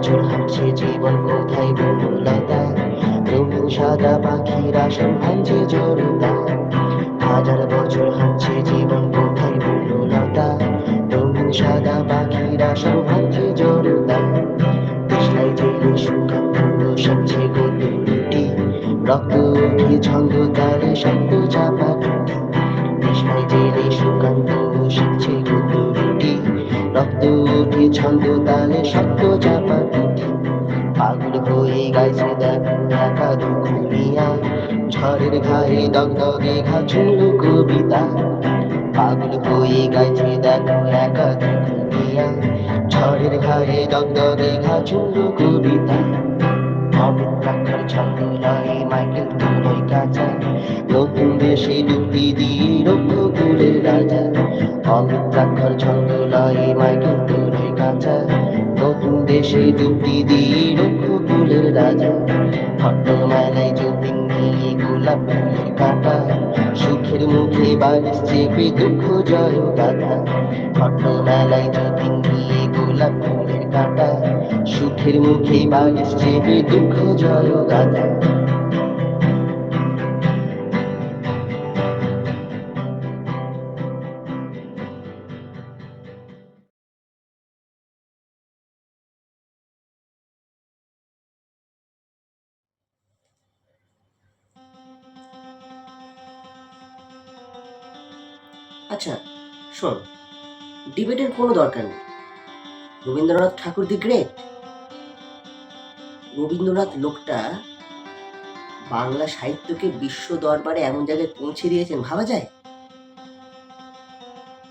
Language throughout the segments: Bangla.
বছর হাঁটছে জীবন কোথায় বনলতা? রঙিন সাদা পাখিরা সব ভাঙছে জড়তা। হাজার বছর হাঁটছে জীবন কোথায় বনলতা? রঙিন সাদা পাখিরা সব ভাঙছে জড়তা। তৃষ্ণায় জেলে সুকান্ত সবচেয়ে গতি রক্ত উঠে ছন্দ তালে শব্দ চাপা তৃষ্ণায় জেলে সুকান্ত সবচেয়ে গতি রক্ত ছন্দ তালে শব্দ চাপা। পাগল হয়ে গাইছে দেখো, একা দুঃখ নিয়া। ঝড়ের ঘায়ে দগদগে ঘা ছুঁলো কবিতা। পাগল হয়ে গাইছে দেখো, একা দুঃখ নিয়া। ঝড়ের ঘায়ে দগদগে ঘা ছুঁলো কবিতা। রাখার ছন্দ লয়ে মাইকেল তুলোই কাঁচা নতুন দেশে ডুবি দিয়ে রক্ষ গুলের রাজা অমিত রাখার ছন্দ লয়ে মাইকেল তুলোই কাঁচা নতুন দেশে ডুবি দিয়ে রক্ষ গুলের রাজা মেলায় যতীন নিয়ে গোলাপ ফুলের কাঁটা সুখের মুখে বালিশ চেপে দুঃখ জয় গাথা মেলায় যতীন নিয়ে গোলাপ কাঁটা সুখের মুখে বালিশ চেপে দুঃখ গাথা আচ্ছা শোন, ডিবেটের কোনো দরকার নেই। Rabindranath Thakur the great. Rabindranath লোকটা বাংলা সাহিত্যকে বিশ্ব দরবারে এমন জায়গায় পৌঁছে দিয়েছেন, ভাবা যায়?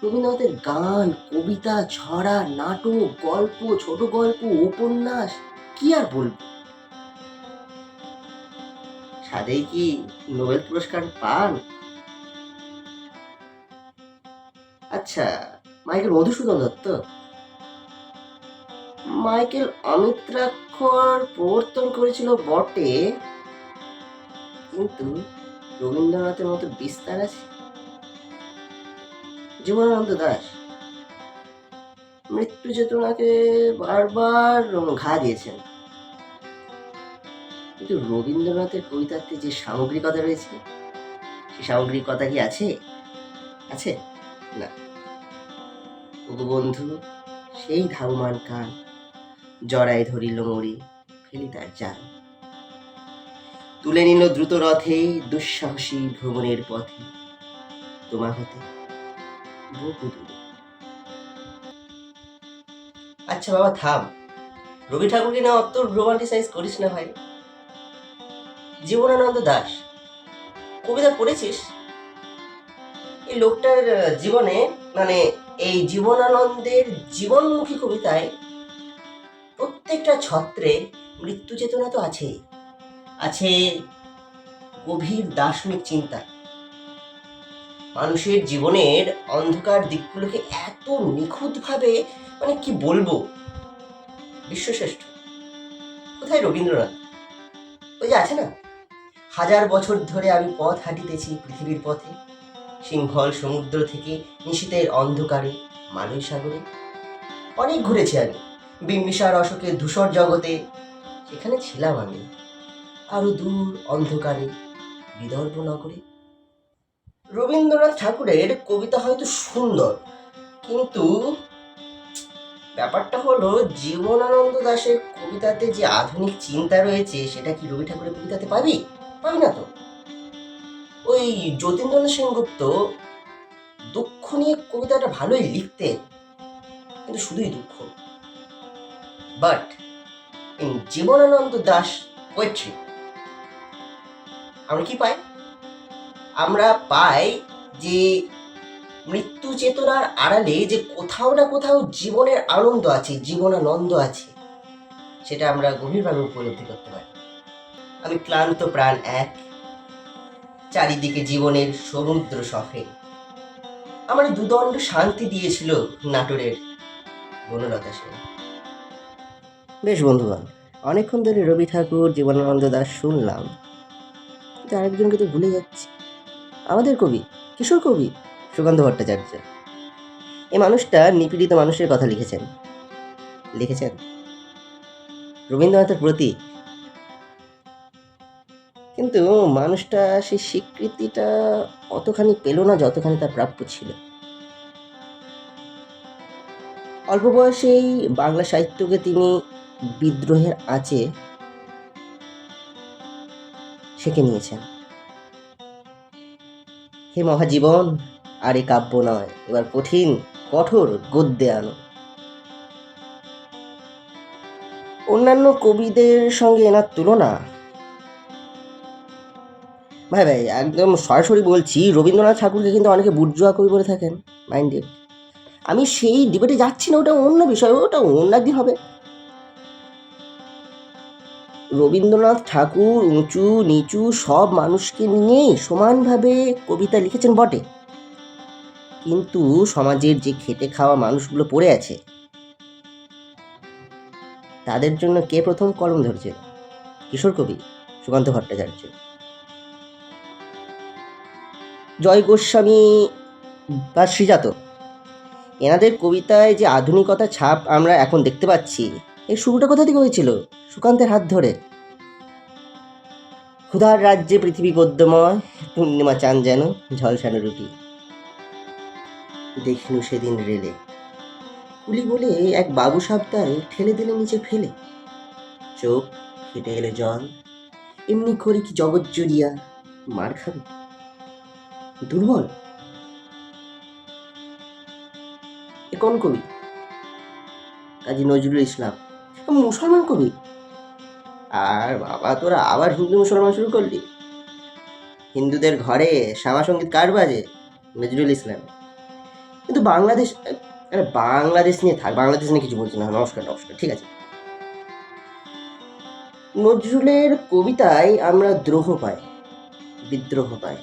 রবীন্দ্রনাথের গান, কবিতা, ছড়া, নাটক, গল্প, ছোট গল্প, উপন্যাস, কি আর বলব? সাদেই কি নোবেল পুরস্কার পান? আচ্ছা মাইকেল মধুসূদন দত্ত? মাইকেল অমিত্রাক্ষর প্রবর্তন করেছিল বটে। কিন্তু রবীন্দ্রনাথের মতো বিস্তার আছে? জীবনানন্দ দাস, মৃত্যু চেতনাকে বারবার ঘা দিয়েছেন। কিন্তু রবীন্দ্রনাথের কবিতাতে যে সামগ্রিকতা রয়েছে, সে সামগ্রিকতা কি আছে? আছে? না। বন্ধু সেই ধাবমান কান জড়ায় ধরিল মরি ফেলি তার জাল। তুলে নিল দ্রুত রথে দুঃসাহসী ভ্রমণের পথে। তোমা হতে বহু দূরে। আচ্ছা বাবা, থাম। রবি ঠাকুরকে না অত রোমান্টিসাইজ করিস না ভাই। জীবনানন্দ দাস, কবিতা পড়েছিস? এই লোকটার জীবনে মানে এই জীবনানন্দের জীবনমুখী কবিতায় ছত্রে মৃত্যু চেতনা তো আছেই আছে গভীর দার্শনিক চিন্তা। মানুষের জীবনের অন্ধকার দিকগুলোকে এত নিখুঁতভাবে মানে কি বলব? বিশ্বশ্রেষ্ঠ। কোথায় রবীন্দ্রনাথ? ওই যে আছে না? হাজার বছর ধরে আমি পথ হাঁটিতেছি পৃথিবীর পথে। সিংহল সমুদ্র থেকে নিশীতের অন্ধকারে, মালয় সাগরে। অনেক ঘুরেছি আমি। বিম্বিসার অশোকের ধূসর জগতে সেখানে ছিলাম আমি, আরও দূর অন্ধকারে বিদর্ভ নগরে। রবীন্দ্রনাথ ঠাকুরের কবিতা হয়তো সুন্দর, কিন্তু ব্যাপারটা হলো জীবনানন্দ দাশের কবিতাতে যে আধুনিক চিন্তা রয়েছে, সেটা কি রবি ঠাকুরের কবিতাতে পাবি? পাবি না তো? ওই যতীন্দ্রনাথ সেনগুপ্ত দুঃখ নিয়ে কবিতাটা ভালোই লিখতেন, কিন্তু শুধুই দুঃখ। But in Jibanananda Das poetry আমরা কি পাই? আমরা পাই যে মৃত্যু চেতনার আড়ালে যে কোথাও না কোথাও জীবনের আনন্দ আছে, জীবনানন্দ আছে, সেটা আমরা গভীরভাবে উপলব্ধি করতে পারি। আমি ক্লান্ত প্রাণ এক, চারিদিকে জীবনের সমুদ্র সফে। আমার দুদণ্ড শান্তি দিয়েছিল নাটোরের বনলতা সেন। বেশ বন্ধুগণ, অনেকক্ষণ ধরে রবি ঠাকুর, জীবনানন্দ দাস শুনলাম, কিন্তু আরেকজনকে তো ভুলে যাচ্ছি। আমাদের কবি, কিশোর কবি সুকান্ত ভট্টাচার্য। এ মানুষটা নিপীড়িত মানুষের কথা লিখেছেন। লিখেছেন? রবীন্দ্রনাথের প্রতি। কিন্তু মানুষটা সেই স্বীকৃতিটা অতখানি পেল না যতখানি তার প্রাপ্য ছিল। অল্প বয়সেই বাংলা সাহিত্যকে তিনি বিদ্রোহের আঁচে সেঁকে নিয়েছেন। হে মহাজীবন, আর এ কাব্য নয়, এবার কঠিন, কঠোর গদ্যে আনো। অন্যান্য কবিদের সঙ্গে এনার তুলনা। ভাই ভাই, একদম সরাসরি বলছি, রবীন্দ্রনাথ ঠাকুরকে কিন্তু অনেকে বুর্জুয়া কবি বলে থাকেন, মাইন্ডেড। আমি সেই ডিবেটে যাচ্ছি না, ওটা অন্য বিষয়, ওটা অন্য একদিন হবে। রবীন্দ্রনাথ ঠাকুর, উঁচু, নিচু সব মানুষকে নিয়ে সমানভাবে কবিতা লিখেছেন বটে। কিন্তু সমাজের যে খেটে খাওয়া মানুষগুলো পড়ে আছে, তাদের জন্য কে প্রথম কলম ধরছে কিশোর কবি সুকান্ত ভট্টাচার্য। জয় গোস্বামী বা শ্রীজাত এনাদের কবিতায় যে আধুনিকতা ছাপ আমরা এখন দেখতে পাচ্ছি এই শুরুটা কোথা থেকে হয়েছিল? সুকান্তের হাত ধরে। ক্ষুধার রাজ্যে পৃথিবী গদ্যময় পূর্ণিমা চান যেন ঝলসানো রুটি। দেখিনু সেদিন রেলে। কুলি বলে এক বাবু সাবতারে ঠেলে দিলে নিচে ফেলে। চোখ ফেটে এলে জল। এমনি করে কি জগৎ জড়িয়া মার খাবে? দুর্বল? এ কোন কবি? কাজী নজরুল ইসলাম। মুসলমান কবি? আর বাবা, তোরা আবার হিন্দু মুসলমান শুরু করলি। হিন্দুদের ঘরে শ্যামা সংগীত কার বাজে? নজরুল ইসলাম। কিন্তু বাংলাদেশ, আরে বাংলাদেশ নিয়ে থাক, বাংলাদেশ নিয়ে কিছু বলছি না, নমস্কার নমস্কার, ঠিক আছে। নজরুলের কবিতায় আমরা দ্রোহ পাই, বিদ্রোহ পাই।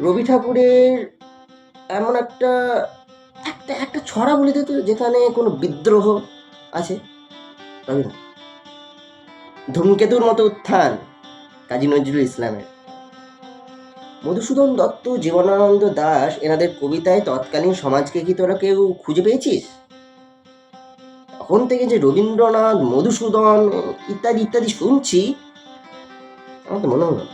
রবি ঠাকুরের এমন একটা একটা একটা ছড়া বলে দিত যেখানে কোনো বিদ্রোহ আছে? পাবি না। ধূমকেতুর মতো উত্থান কাজী নজরুল ইসলামের। মধুসূদন দত্ত, জীবনানন্দ দাস, এনাদের কবিতায় তৎকালীন সমাজকে কি তোরা কেউ খুঁজে পেয়েছিস? তখন থেকে যে রবীন্দ্রনাথ, মধুসূদন, ইত্যাদি ইত্যাদি শুনছি, আমার তো মনে হলো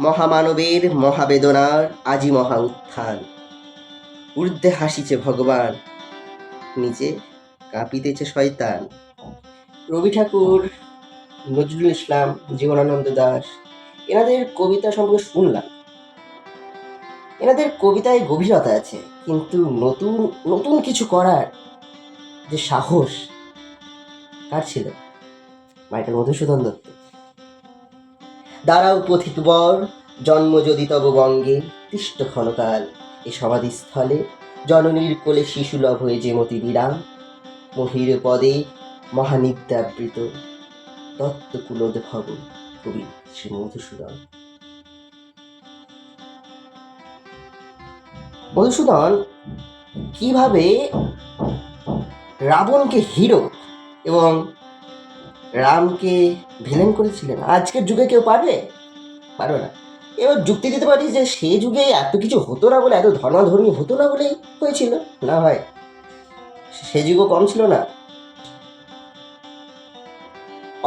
মহামানবের মহাবেদনার আজি মহা উত্থান। ঊর্ধ্বে হাসিছে ভগবান, নিচে কাঁপিতেছে শয়তান। রবি ঠাকুর, নজরুল ইসলাম, জীবনানন্দ দাস, এনাদের কবিতা সম্পর্কে শুনলাম। এনাদের কবিতায় গভীরতা আছে, কিন্তু নতুন নতুন কিছু করার যে সাহস, কার ছিল? মাইকেল মধুসূদন দত্ত। দাঁড়াও পথিক বর, জন্ম যদি তব বঙ্গে, তিষ্ট ক্ষণকাল, এ সমাধিস্থলে, জননীর কোলে শিশুলভ হয়ে যে মতি বিরাম মহির পদে মহানিদ্যাবৃত তত্ত্বকুলোদ ভব কবি শ্রী মধুসূদন। মধুসূদন, কীভাবে রাবণকে হিরো এবং রামকে ভিলেন করেছিলেন? আজকের যুগে কেউ পারবে? পারবে না। এবার যুক্তি দিতে পারি যে সে যুগে এত কিছু হতো না বলে, এত ধর্মাধর্মী হতো না বলেই হয়েছিল, না হয় সে যুগও কম ছিল না।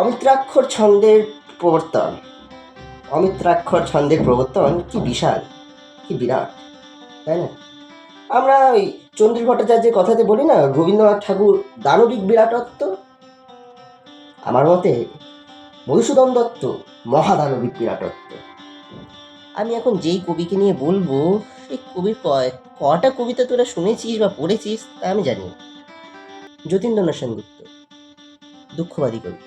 অমিত্রাক্ষর ছন্দের প্রবর্তন। অমিত্রাক্ষর ছন্দের প্রবর্তন কি বিশাল, কি বিরাট, তাই না? আমরা ওই চন্দ্রী ভট্টাচার্যের কথাতে বলি না, রবীন্দ্রনাথ ঠাকুর দানবিক বিরাটত্ব আমার মতে মধুসূদন দত্ত মহাদানবিক বিরাটত্ব আমি এখন যেই কবিকে নিয়ে বলব সেই কবির কয় কটা কবিতা তোরা শুনেছিস বা পড়েছিস তা আমি জানি। যতীন্দ্রনাথ সেনগুপ্ত, দুঃখবাদী কবি।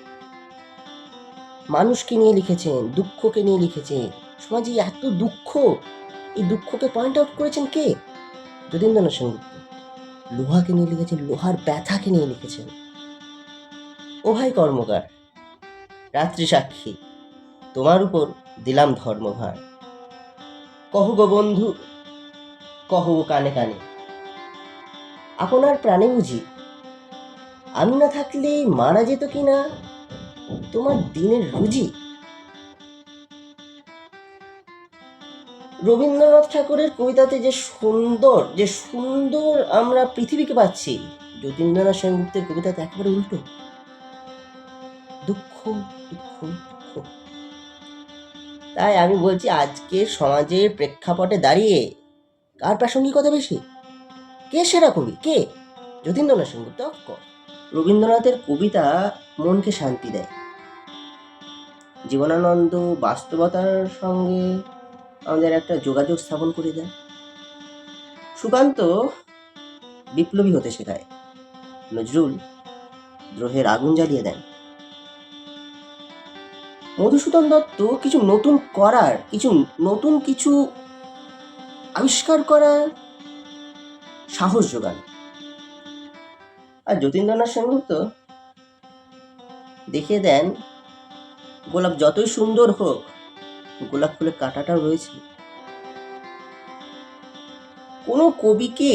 মানুষকে নিয়ে লিখেছেন, দুঃখকে নিয়ে লিখেছেন, সমাজে এত দুঃখ, এই দুঃখকে পয়েন্ট আউট করেছেন কে? যতীন্দ্রনাথ সেনগুপ্ত। লোহাকে নিয়ে লিখেছেন, লোহার ব্যথাকে নিয়ে লিখেছেন। ওভাই কর্মকার, রাত্রি সাক্ষী, তোমার উপর দিলাম ধর্মভার। কহ গো বন্ধু, কহ কানে কানে। আপনার প্রাণে বুঝি আমি না থাকলে মারা যেত কি না? তোমার দিনের রুজি। রবীন্দ্রনাথ ঠাকুরের কবিতাতে যে সুন্দর যে সুন্দর আমরা পৃথিবীকে পাচ্ছি, যতীন্দ্রনাথ সেনগুপ্তের কবিতাতে একেবারে উল্টো। দুঃখ দুঃখ দুঃখ। তাই আমি বলছি, আজকে সমাজের প্রেক্ষাপটে দাঁড়িয়ে কার প্রাসঙ্গিকতা বেশি? কে সেরা কবি? কে? যতীন্দ্রনাথ সেনগুপ্ত অক্ষর রবীন্দ্রনাথের কবিতা মনকে শান্তি দেয়। জীবনানন্দ বাস্তবতার সঙ্গে আমাদের একটা যোগাযোগ স্থাপন করে দেয়। সুকান্ত বিপ্লবী হতে শেখায়। নজরুল দ্রোহের আগুন জ্বালিয়ে দেন। মধুসূদন দত্ত কিছু নতুন করার, কিছু নতুন কিছু আবিষ্কার করার সাহস যোগান। আর যতীন্দ্রনাথ সেনগুপ্ত দেখিয়ে দেন, গোলাপ যতই সুন্দর হোক, গোলাপ ফুলের কাঁটাটাও রয়েছে। কোনো কবিকে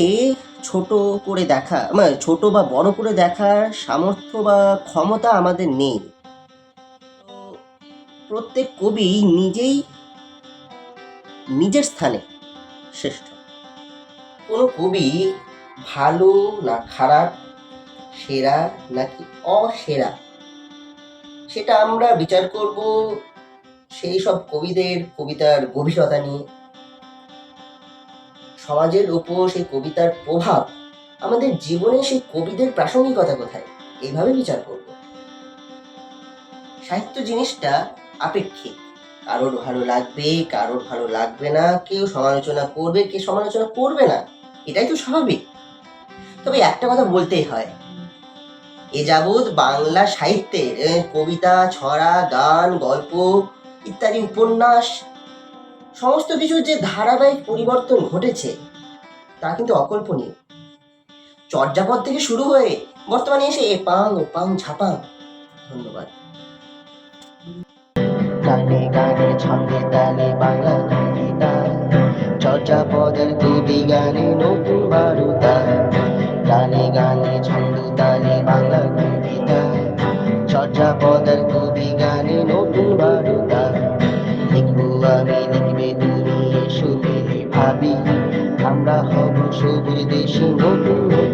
ছোট করে দেখা মানে ছোট বা বড় করে দেখার সামর্থ্য বা ক্ষমতা আমাদের নেই। প্রত্যেক কবি নিজেই নিজের স্থানে শ্রেষ্ঠ। কোনো কবি ভালো না খারাপ সেরা নাকি অসেরা? সেটা আমরা বিচার করব সেই সব কবিদের, কবিতার গভীরতা নিয়ে। সমাজের ওপর সেই কবিতার প্রভাব, আমাদের জীবনে সেই কবিদের প্রাসঙ্গিকতা কোথায়? এইভাবে বিচার করব। সাহিত্য জিনিসটা আপেক্ষিক। কারোর ভালো লাগবে, কারোর ভালো লাগবে না, কেউ সমালোচনা করবে, কে সমালোচনা করবে না, এটাই তো স্বাভাবিক। তবে একটা কথা বলতেই হয় এ যাবৎ বাংলা সাহিত্যের কবিতা, ছড়া, গান, গল্প ইত্যাদি উপন্যাস, সমস্ত কিছুর যে ধারাবাহিক পরিবর্তন ঘটেছে, তা কিন্তু অকল্পনীয়। চর্যাপদ থেকে শুরু হয়ে বর্তমানে এসে এ পাং ও পাং ঝাপাং। ধন্যবাদ। গানে গানে, ছন্দে তালে বাংলা কবিতা চর্যাপদের কবি গানে নতুন বারুদা। গানে গানে, ছন্দ তালে বাংলা কবিতা চর্যাপদের কবি গানে নতুন আমি লিখবে তুমি এসো ভাবি আমরা হব সবুজ দেশে নতুন